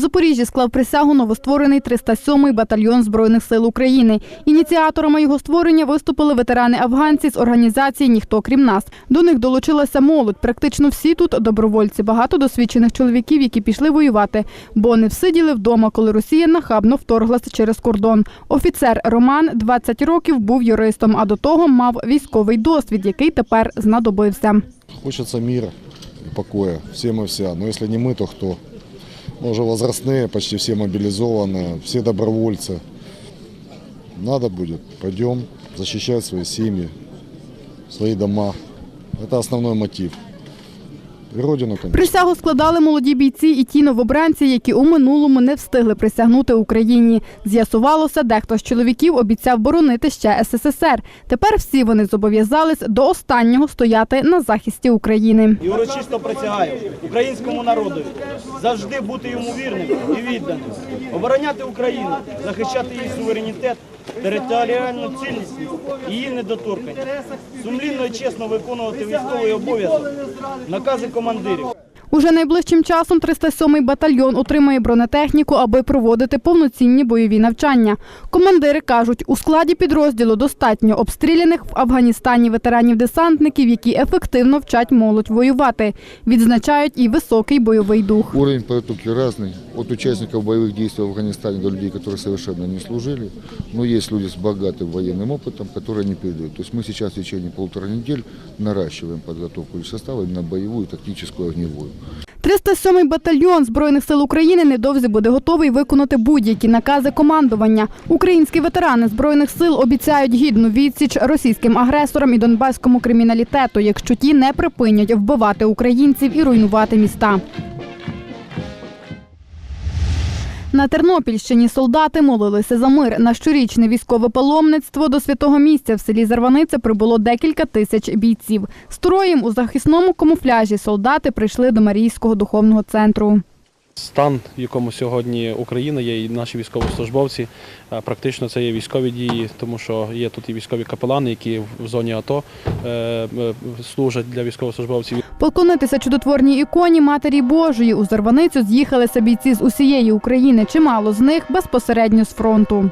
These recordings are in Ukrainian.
Запоріжжі склав присягу новостворений 307-й батальйон збройних сил України. Ініціаторами його створення виступили ветерани-афганці з організації Ніхто крім нас. До них долучилася молодь. Практично всі тут добровольці, багато досвідчених чоловіків, які пішли воювати, бо не всиділи вдома, коли Росія нахабно вторглася через кордон. Офіцер Роман 20 років був юристом, а до того мав військовий досвід, який тепер знадобився. Хочется мира и покоя, всем и вся. Но если не мы, то кто? Мы уже возрастные, почти все мобилизованные, все добровольцы. Надо будет, пойдем защищать свои семьи, свои дома. Это основной мотив. Родину, конечно. Присягу складали молоді бійці і ті новобранці, які у минулому не встигли присягнути Україні. З'ясувалося, дехто з чоловіків обіцяв боронити ще СССР. Тепер всі вони зобов'язались до останнього стояти на захисті України. і урочисто присягаю українському народу завжди бути йому вірним і відданим, обороняти Україну, захищати її суверенітет, територіальну цілісність, її недоторканість, сумлінно і чесно виконувати військовий обов'язок, накази командирів. Уже найближчим часом 307-й батальйон отримає бронетехніку, аби проводити повноцінні бойові навчання. Командири кажуть, у складі підрозділу достатньо обстріляних в Афганістані ветеранів-десантників, які ефективно вчать молодь воювати. Відзначають і високий бойовий дух. Уровень подготовки разный. От участников боевых действий в Афганистане до людей, которые совершенно не служили. Но есть люди с богатым военным опытом, которые не передают. То есть мы сейчас в течение полутора недель наращиваем подготовку лишь состава именно боевую, тактическую, огневую. 307-й батальйон Збройних сил України недовзі буде готовий виконати будь-які накази командування. Українські ветерани Збройних сил обіцяють гідну відсіч російським агресорам і донбаському криміналітету, якщо ті не припинять вбивати українців і руйнувати міста. На Тернопільщині солдати молилися за мир. На щорічне військове паломництво до святого місця в селі Зарваниця прибуло декілька тисяч бійців. Строєм у захисному камуфляжі солдати прийшли до Марійського духовного центру. Стан, в якому сьогодні Україна є, і наші військовослужбовці, е, практично це є військові дії, тому що є тут і військові капелани, які в зоні АТО е, е, служать для військовослужбовців. Поклонитися чудотворній іконі Матері Божої у Зарваницю з'їхалися бійці з усієї України. Чимало з них безпосередньо з фронту.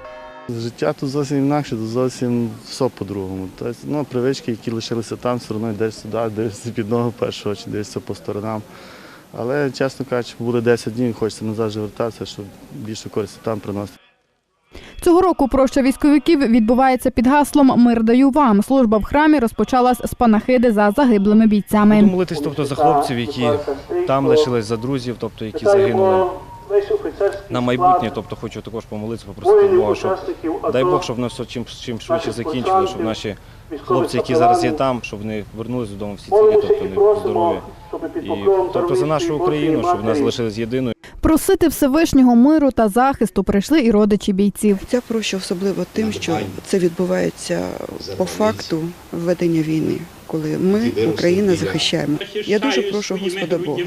Життя тут зовсім інакше, тут зовсім все по-другому. Тобто, ну, привички, які лишилися там, все одно йдеш сюди, дивишся під ногу першого чи дивишся по сторонам. Але, чесно кажучи, буде 10 днів, хочеться назад вже вертатися, щоб більше користі там приносити. Цього року проща військовиків відбувається під гаслом Мир даю вам. Служба в храмі розпочалась з панахиди за загиблими Буду бійцями. молитись, тобто за хлопців, які там лишились за друзів, тобто які загинули на майбутнє. Тобто хочу також помолитися, попросити Бога, щоб дай Бог, щоб воно все чим, чим швидше закінчили, щоб наші хлопці, які зараз є там, щоб вони вернулись додому всі цілі, тобто не здорові. І тобто за нашу Україну, щоб нас залишились єдиною. Просити Всевишнього миру та захисту прийшли і родичі бійців. Ця проща особливо тим, що це відбувається по факту ведення війни, коли ми, Україна, захищаємо. Я дуже прошу Господа Бога,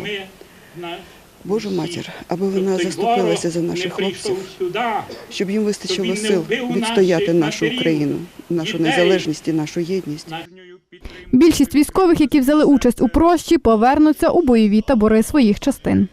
Божу матір, аби вона заступилася за наших хлопців, щоб їм вистачило сил відстояти нашу Україну, нашу незалежність і нашу єдність. Більшість військових, які взяли участь у прощі, повернуться у бойові табори своїх частин.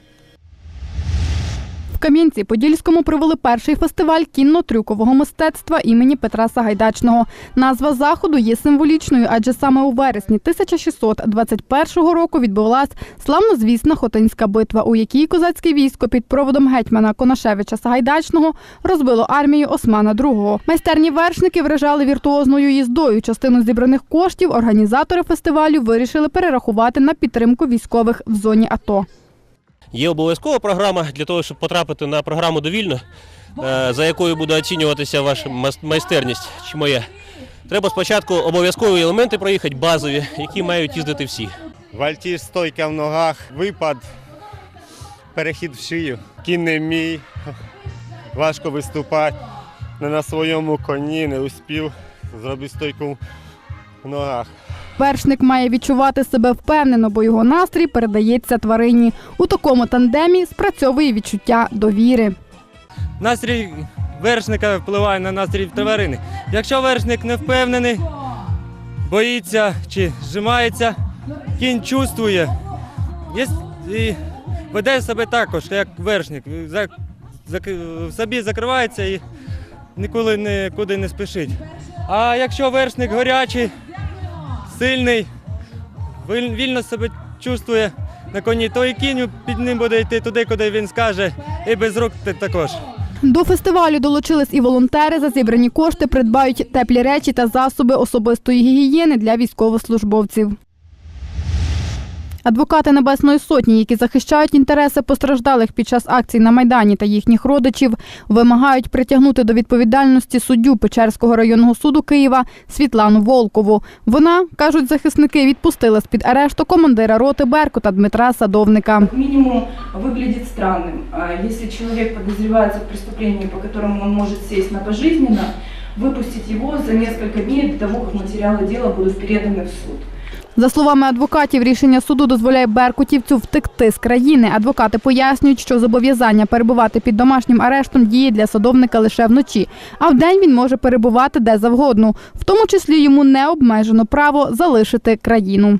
Кам'янці-Подільському провели перший фестиваль кінно-трюкового мистецтва імені Петра Сагайдачного. Назва заходу є символічною, адже саме у вересні 1621 року відбулась славнозвісна Хотинська битва, у якій козацьке військо під проводом гетьмана Конашевича Сагайдачного розбило армію Османа II. Майстерні вершники вражали віртуозною їздою. Частину зібраних коштів організатори фестивалю вирішили перерахувати на підтримку військових в зоні АТО. Є обов'язкова програма для того, щоб потрапити на програму довільно, е, за якою буде оцінюватися ваша майстерність чи моя. Треба спочатку обов'язкові елементи проїхати, базові, які мають їздити всі. Вальтіж стойка в ногах, випад, перехід в шию, кінь не мій, важко виступати. Не на своєму коні не успів зробити стойку ногах. Вершник має відчувати себе впевнено, бо його настрій передається тварині. У такому тандемі спрацьовує відчуття довіри. Настрій вершника впливає на настрій тварини. Якщо вершник не впевнений, боїться чи зжимається, кінь чувствує і веде себе також, як вершник. В собі закривається і ніколи нікуди не спішить. А якщо вершник гарячий, сильний, вільно себе чувствує на коні, то і кінь під ним буде йти туди, куди він скаже, і без рук також. До фестивалю долучились і волонтери. За зібрані кошти придбають теплі речі та засоби особистої гігієни для військовослужбовців. Адвокати Небесної Сотні, які захищають інтереси постраждалих під час акцій на Майдані та їхніх родичів, вимагають притягнути до відповідальності суддю Печерського районного суду Києва Світлану Волкову. Вона, кажуть захисники, відпустила з-під арешту командира роти Беркута Дмитра Садовника. Как минимум выглядит странным. А Если человек подозревается в преступлении, по которому он может сесть на пожизненно, выпустить его за несколько дней до того, как материалы дела будут переданы в суд. За словами адвокатів, рішення суду дозволяє беркутівцю втекти з країни. Адвокати пояснюють, що зобов'язання перебувати під домашнім арештом діє для садовника лише вночі, а вдень він може перебувати де завгодно, в тому числі йому не обмежено право залишити країну.